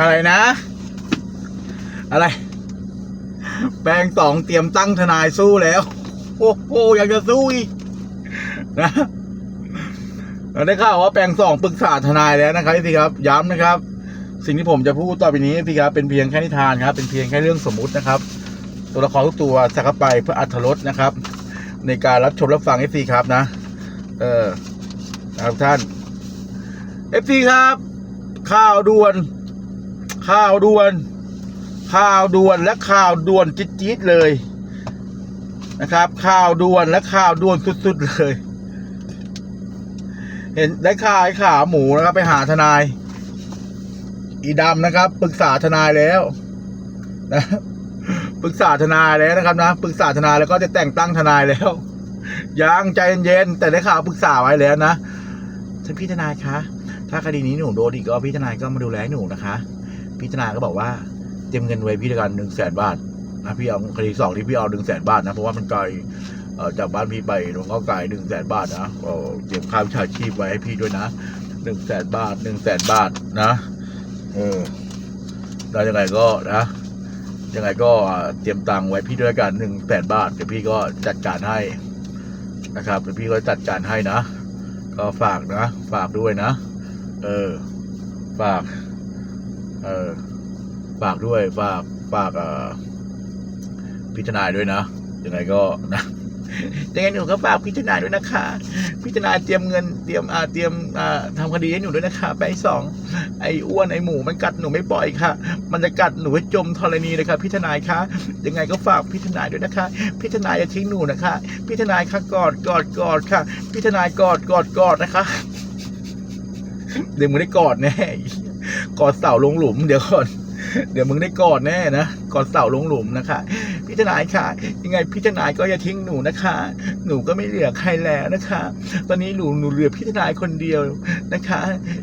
อะไรนะ อะไร แปลงสองเตรียมตั้งทนายสู้แล้ว โอ้โหอยากจะสู้อีกนะเราได้ข่าวว่าแปลงสองปรึกษาทนายแล้วนะครับพี่ครับย้ำนะครับ สิ่งที่ผมจะพูดต่อไปนี้พี่ครับเป็นเพียงแค่นิทานครับ เป็นเพียงแค่เรื่องสมมุตินะครับ ตัวละครทุกตัวสักเข้าไปเพื่ออัธรสนะครับ ในการรับชมรับฟังเอฟซีครับนะ เออครับท่านเอฟซีครับ ข่าวด่วน ข่าวด่วน ข่าวด่วนและข่าวด่วนจี๊ดๆเลยนะครับ ข่าวด่วนและข่าวด่วนสุดๆเลย เห็นได้ข่าวไอ้ขาหมูนะครับ ไปหาทนาย อีดำนะครับปรึกษาทนายแล้วนะปรึกษาทนายแล้วนะครับนะปรึกษาทนายแล้วก็จะแต่งตั้งทนายแล้วยังใจเย็นๆแต่ได้ข่าวปรึกษาไว้แล้วนะท่านพี่ทนายคะถ้าคดีนี้หนูโดนอีกก็พี่ทนายก็มาดูแลหนูนะคะ พี่ทนาก็บอกว่าเตรียมเงินไว้พี่ด้วยกันหนึ่งแสนบาทนะพี่เอาคดีสองที่พี่เอาหนึ่งแสนบาทนะเพราะว่ามันไกลจากบ้านพี่ไปหลวงก็ไกลหนึ่งแสนบาทนะเอ่อเตรียมค่าวิชาชีพไว้ให้พี่ด้วยนะหนึ่งแสนบาทหนึ่งแสนบาทนะเออแล้วยังไงก็นะยังไงก็เตรียมตังค์ไว้พี่ด้วยกันหนึ่งแสนบาทเดี๋ยวพี่ก็จัดการให้นะครับเดี๋ยวพี่ก็จัดการให้นะ ก็ฝากนะ ฝากด้วยนะ เออ ฝาก เออฝากด้วยฝากฝากเอ่อพิจารณาด้วยนะยังไงก็นะยังไงหนูก็ฝากพิจารณาด้วยนะคะ พิจารณาเตรียมเงินเตรียมอ่าเตรียมอ่าทำคดีให้หนูด้วยนะคะไปสองไอ้อ้วนไอ้หมูมันกัดหนูไม่ปล่อยค่ะ มันจะกัดหนูให้จมธรณีเลยค่ะพี่ทนาคะยังไงก็ฝากพี่ทนาด้วยนะคะพี่ทนาอย่าทิ้งหนูนะคะพี่ทนาค่ะกอดกอดกอดค่ะพี่ทนากอดกอดกอดนะคะเดี๋ยวมึงได้กอดแน่ กอดเสาลงหลุม เดี๋ยวก่อน เดี๋ยวมึงได้กอดแน่นะกอดเสาลงหลุมนะคะ พี่ทนายค่ะ ยังไงพี่ทนายก็อย่าทิ้งหนูนะคะ หนูก็ไม่เหลือใครแล้วนะคะ ตอนนี้หนูหนูเหลือพี่ทนายคนเดียวนะคะ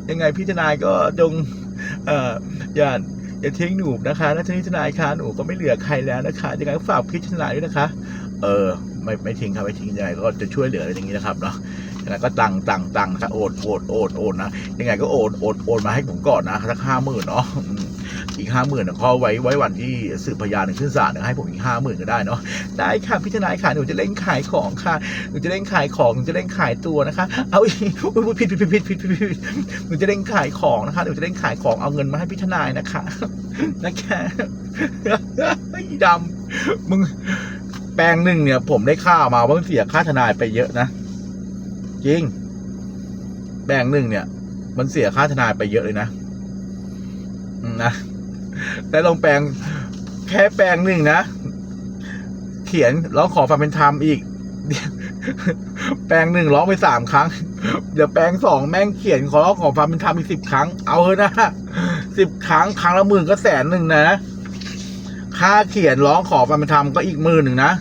ยังไงพี่ทนายก็จงเอ่ออย่าอย่าทิ้งหนูนะคะและทีนี้ทนายคะหนูก็ไม่เหลือใครแล้วนะคะยังไงฝากพี่ทนายด้วยนะคะ เออ ไม่ไม่ทิ้งครับไม่ทิ้งยังไงก็จะช่วยเหลืออะไรอย่างนี้นะครับเนาะยังไงก็ตังตังตังนะครับโอนโอนโอนโอนนะยังไงก็โอนโอนโอนมาให้ผมก่อนนะสักห้าหมื่นเนาะอีกห้าหมื่นนะเขาไว้ไว้วันที่สืบพยานขึ้นศาลให้ผมอีกห้าหมื่นก็ได้เนาะได้ค่ะพี่ทนายค่ะหนูจะเล่นขายของค่ะหนูจะเล่นขายของหนูจะเล่นขายตัวนะคะ เอาอีกอุ๊ยอุ๊ยผิดผิดผิดผิดผิดผิดหนูจะเล่นขายของนะคะหนูจะเล่นขายของเอาเงินมาให้พี่ทนายนะคะนะคะดำมึง แปลงหนึ่งเนี่ย ผมได้ค่ามาว่ามันเสียค่าทนายไปเยอะนะ จริง แปลงหนึ่งเนี่ย มันเสียค่าทนายไปเยอะเลยนะนะแต่ลงแปลงแค่แปลงหนึ่งนะ เขียนร้องขอความเป็นธรรมอีก แปลงหนึ่งร้องไปสามครั้ง เดี๋ยวแปลงสองแม่งเขียนขอร้องขอความเป็นธรรมอีกสิบครั้ง เอาเถอะนะสิบครั้งครั้งละหมื่นก็แสนหนึ่งนะ ค่าเขียนร้องขอความเป็นธรรมก็อีกหมื่นหนึ่งนะ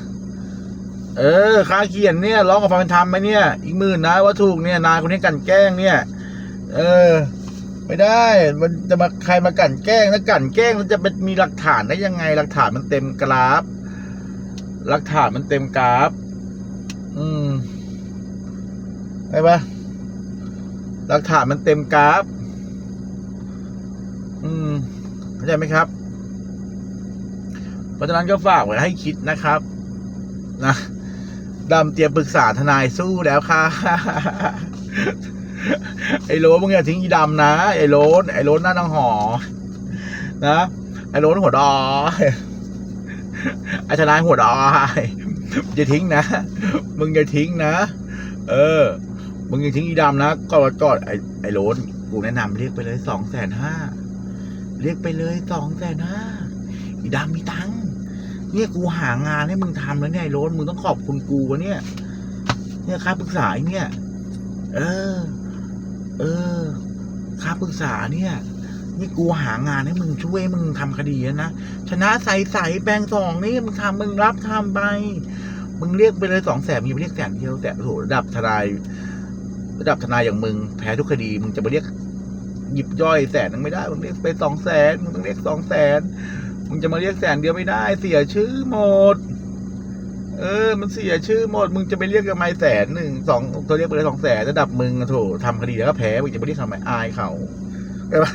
เออ ค่าเขียนเนี่ยร้องขอความเป็นธรรมไหมเนี่ย อีกหมื่นนะว่าถูกเนี่ยนายคนนี้กันแกล้งเนี่ย เออ ไม่ได้ มันจะมาใครมากันแกล้งแล้วกันแกล้งแล้วจะเป็นมีหลักฐานได้ยังไง หลักฐานมันเต็มกราฟ หลักฐานมันเต็มกราฟ อืมใช่ปะหลักฐานมันเต็มกราฟ อืมเข้าใจไหมครับ เพราะฉะนั้นก็ฝากไว้ให้คิดนะครับ นะดำเตรียมปรึกษาทนายสู้แล้วค่ะ ไอ้โรสมึงอย่าทิ้งอีดำนะ ไอ้โรสไอ้โรสหน้านังหอ นะ ไอ้โรสหัวดอไอ้ทนายหัวดออย่าทิ้งนะ มึงอย่าทิ้งนะ เออ มึงอย่าทิ้งอีดำนะกอดกอดไอ้ไอ้โรสกูแนะนำเรียกไปเลยสองแสนห้า เรียกไปเลยสองแสนห้า อีดำมีตังค์ เนี่ยกูหางานให้มึงทำแล้วเนี่ยไอ้โรสมึงต้องขอบคุณกูวะเนี่ย เนี่ยค่าปรึกษาเนี่ย เออ เออค่าปรึกษาเนี่ย นี่กูหางานให้มึงช่วยมึงทำคดีนะชนะใสใสแปลงสองนี่มึงทำมึงรับทำไป มึงเรียกไปเลยสองแสนมึงไปเรียกแสนเดียวแต่โอ้โหระดับทนายระดับทนายอย่างมึงแพ้ทุกคดี มึงจะไปเรียกหยิบย่อยแสนนึงไม่ได้ มึงเรียกไปสองแสนมึงต้องเรียกสองแสน มึงจะมาเรียกแสนเดียวไม่ได้ เสียชื่อหมด เออ มันเสียชื่อหมด มึงจะไปเรียกทำไมแสนหนึ่งสองตัวเรียกไปเลยสองแสนระดับมึงอะโถทำคดีแล้วก็แพ้มึงจะไปเรียกทำไมอายเขาใช่ปะ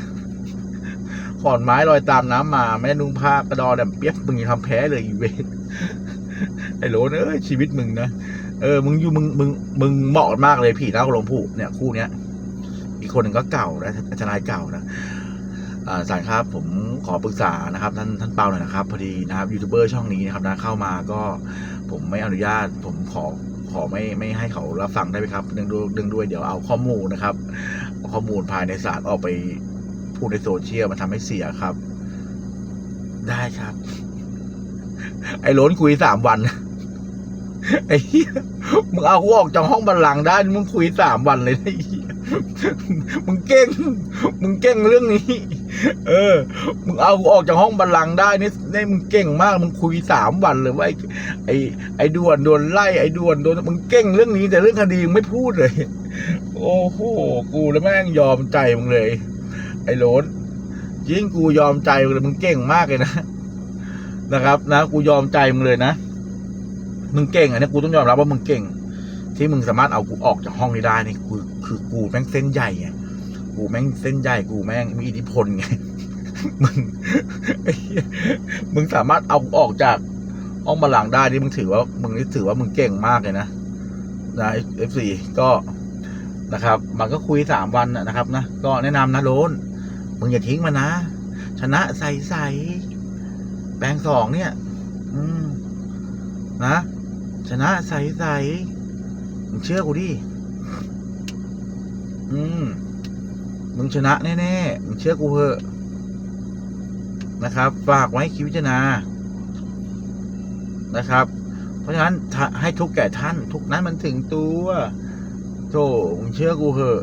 ขอนไม้ลอยตามน้ำมา แม่นุ่งผ้ากระดอแดมเปียกมึงยังทำแพ้เลยอีเวนไอ้โหลนเอ้ยชีวิตมึงนะเออ มึงอยู่มึงมึงมึงเหมาะมากเลยผีเล่าลงผู้เนี่ยคู่เนี้ย อีกคนหนึ่งก็เก่านะทนายเก่านะ สารครับผมขอปรึกษานะครับท่านท่านเปาหน่อยนะครับพอดีนะครับยูทูบเบอร์ช่องนี้นะครับนะเข้ามาก็ผมไม่อนุญาต ผมขอขอไม่ไม่ให้เขารับฟังได้ไหมครับเนื่องด้วยเนื่องด้วยเดี๋ยวเอาข้อมูลนะครับข้อมูลภายในศาลออกไปพูดในโซเชียลมันทำให้เสียครับ ได้ครับ ไอ้ล้นคุยสามวันไอ้มึงเอากูออกจากห้องบัลลังได้ มึงคุยสามวันเลยไอ้มึงเก่ง มึงเก่งเรื่องนี้ เออ มึงเอากูออกจากห้องบัลลังได้นี่นี่มึงเก่งมาก มึงคุยสามวันเลยว่าไอ้ไอ้ไอ้ด่วนโดนไล่ไอ้ด่วนโดนมึงเก่งเรื่องนี้แต่เรื่องคดีมึงไม่พูดเลย โอ้โหกูแล้วแม่งยอมใจมึงเลย ไอ้โหลนยิ่งกูยอมใจมึงเลยมึงเก่งมากเลยนะนะครับ นะ กูยอมใจมึงเลยนะมึงเก่งอันนี้กูต้องยอมรับว่ามึงเก่ง ที่มึงสามารถเอากูออกจากห้องนี้ได้นี่คือคือกูแม่งเส้นใหญ่ไง กูแม่งเส้นใหญ่กูแม่งมีอิทธิพลไงมึงมึงสามารถเอาออกจากห้องบัลลังได้นี่มึงถือว่ามึงนี่ถือว่ามึงเก่งมากเลยนะนะเอฟซีก็นะครับ มันก็คุยสามวันนะนะครับนะก็แนะนำนะโลนมึงอย่าทิ้งมันนะ ชนะใสใสแบงสองเนี่ย อืมนะ ชนะใสใสมึงเชื่อกูดิอืม มึงชนะแน่ๆมึงเชื่อกูเถอะนะครับ ฝากไว้คิดวิจารณานะครับ เพราะฉะนั้นให้ทุกแก่ท่าน ทุกนั้นมันถึงตัวโธ่มึงเชื่อกูเถอะ